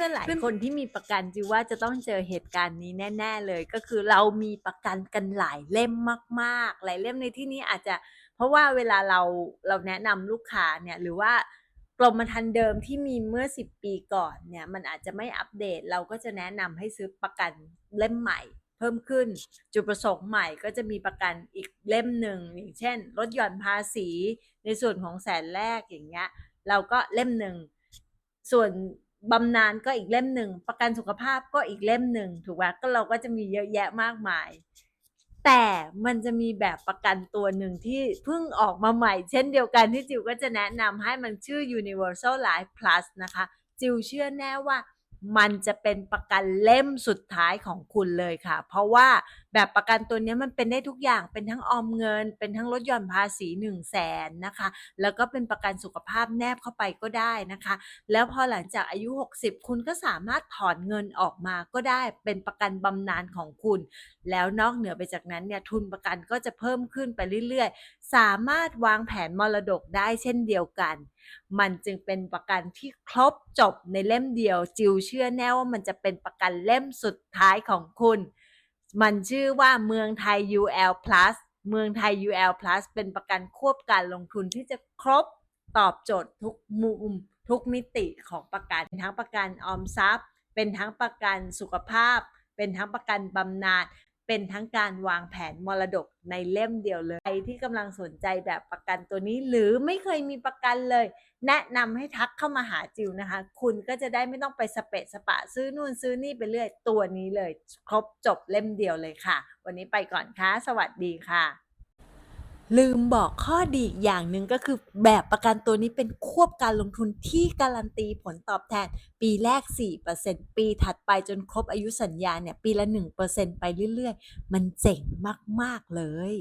พื่อนๆหลายคนที่มีประกันจิวว่าจะต้องเจอเหตุการณ์นี้แน่ ๆ เลย ก็คือเรามีประกันกันหลายเล่มมากๆ หลายเล่มในที่นี้อาจจะ เพราะว่าเวลาเราเราแนะนำลูกค้าเนี่ยหรือว่ากรมธรรม์เดิมที่มีเมื่อ 10 ปีก่อนเนี่ยมันอาจจะไม่อัปเดต เราก็จะแนะนำให้ซื้อประกันเล่มใหม่ เพิ่มขึ้น จุดประสงค์ใหม่ก็จะมีประกันอีกเล่มหนึ่งอย่างเช่นลดหย่อนภาษีในส่วนของแสนแรกอย่างเงี้ยเราก็เล่มหนึ่งส่วน บำนาญก็อีกเล่มหนึ่ง ประกันสุขภาพก็อีกเล่มหนึ่งถูกไหมก็เราก็จะมีเยอะแยะมากมาย แต่มันจะมีแบบประกันตัวหนึ่งที่เพิ่งออกมาใหม่ เช่นเดียวกันที่จิวก็จะแนะนำให้มันชื่อ Universal Life Plus นะคะ จิวเชื่อแน่ว่า มันจะเป็นประกันเล่มสุดท้ายของคุณเลยค่ะ เพราะว่าแบบประกันตัวนี้มันเป็นได้ทุกอย่างเป็นทั้งออมเงิน เป็นทั้งลดหย่อนภาษี1 0 0 0 0แสนนะคะ แล้วก็เป็นประกันสุขภาพแนบเข้าไปก็ได้นะคะ แล้วพอหลังจากอายุ 60 คุณก็สามารถถอนเงินออกมาก็ได้เป็นประกันบำนาญของคุณ แล้วนอกเหนือไปจากนั้นเนี่ยทุนประกันก็จะเพิ่มขึ้นไปเรื่อยๆ สามารถวางแผนมรดกได้เช่นเดียวกัน มันจึงเป็นประกันที่ครบจบในเล่มเดียวจิวชื่อแน่ว่ามันจะเป็นประกันเล่มสุดท้ายของคุณ มันชื่อว่าเมืองไทย UL Plus เมืองไทย UL Plus เป็นประกันควบการลงทุนที่จะครบตอบโจทย์ทุกมุมทุกมิติของประกันเป็นทั้งประกันออมทรัพย์ เป็นทั้งประกันสุขภาพ เป็นทั้งประกันบำนาญ เป็นทั้งการวางแผนมรดกในเล่มเดียวเลย ใครที่กำลังสนใจแบบประกันตัวนี้ หรือไม่เคยมีประกันเลย แนะนำให้ทักเข้ามาหาจิวนะคะ คุณก็จะได้ไม่ต้องไปสเปะสปะ ซื้อนู่นซื้อนี่ไปเรื่อย ตัวนี้เลย ครบจบเล่มเดียวเลยค่ะ วันนี้ไปก่อนค่ะ สวัสดีค่ะ ลืมบอกข้อดีอีกอย่างหนึ่งก็คือแบบประกันตัวนี้เป็นควบการลงทุนที่การันตีผลตอบแทน ปีแรก 4%ปีถัดไปจนครบอายุสัญญาเนี่ย ปีละ 1%ไปเรื่อยๆ มันเจ๋งมาก ๆ เลย